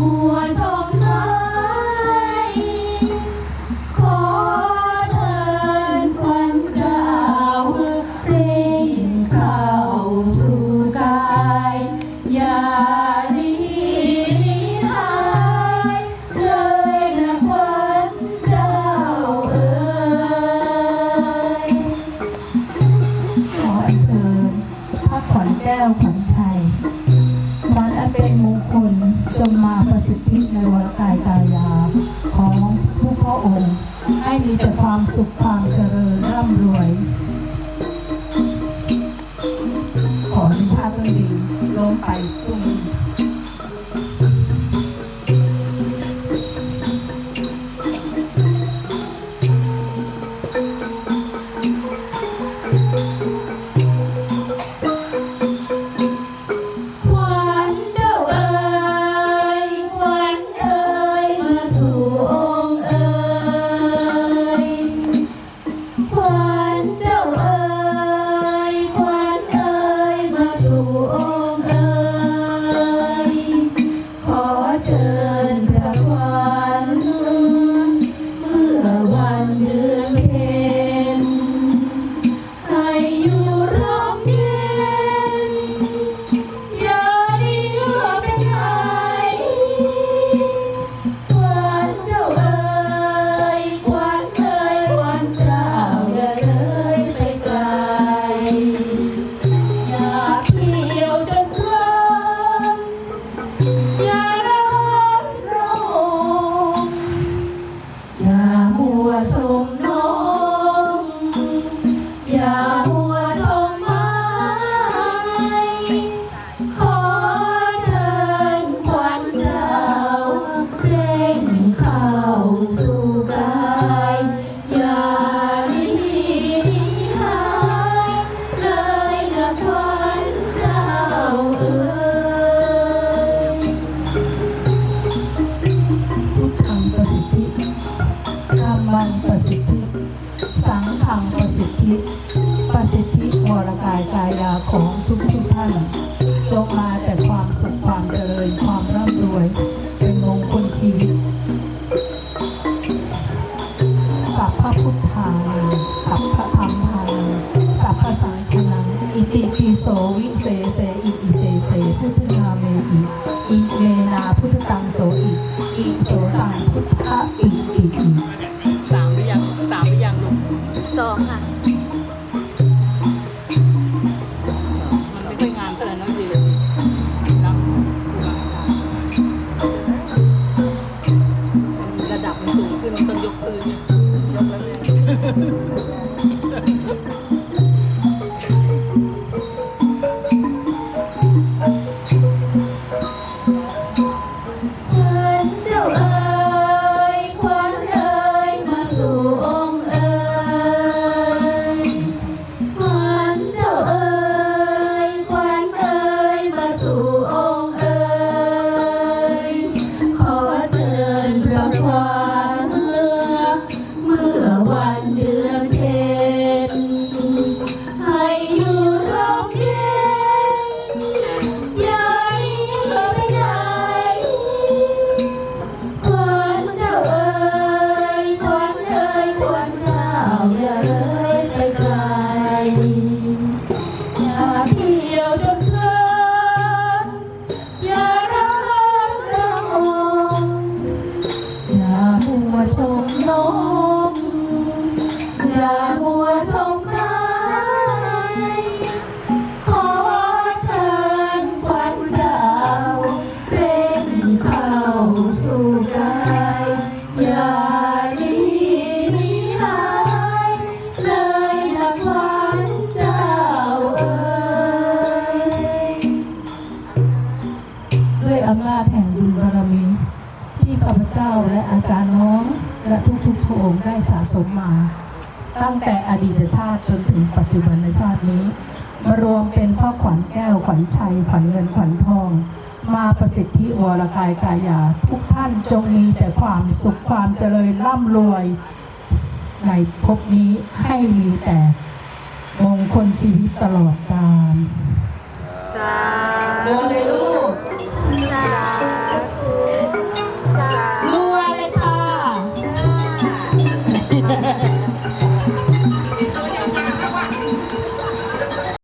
มัวชมไม้ขอเชิญควันเจ้าเร่งเข้าสู่กายอย่าหนีหายเลยนะควันเจ้าเอ๋ยขอเชิญพระขวัญแก้วขวัญชัย เป็นมงคลจงมาประสิทธิในวรกายตายาของผู้พระองค์ ให้มีแต่ความสุขความเจริญร่ำรวย ขอให้ภาพต้นดีล้มไปทุ ประสิทธิ สังฆังประสิทธิ ประสิทธิวรกายกายาของทุกทุกท่าน จงมาแต่ความสุขความเจริญความร่ำรวย เป็นมงคลชีวิต สัพพพุทธานังสัพพธรรมานังสัพพสังฆนังอิติปิโสวิเศเสอิอิเสเสพุทธนาเมอิอิเมนาพุทธตังโสอิอิโสตังพุทธอิอิอิ ดับมั ชมนมอย่าบัวชมไม้ขอเชิญควันเจ้าเร่งเข้าสู่กายอย่าดีมีหายเลยนะควันเจ้าเอ่ยด้วยอำนาจแห่งบุญบารมีที่ข้าพเจ้าและอาจารย์ และทุกๆพระองค์ได้สะสมมา ตั้งแต่อดีตชาติจนถึงปัจจุบันชาตินี้ มารวมเป็นพ่อขวัญแก้วขวัญชัย ขวัญเงินขวัญทอง มาประสิทธิวรกายกายา ทุกท่านจงมีแต่ความสุขความเจริญร่ำรวยในภพนี้ให้มีแต่มงคลชีวิตตลอดกาลสาโมเลลู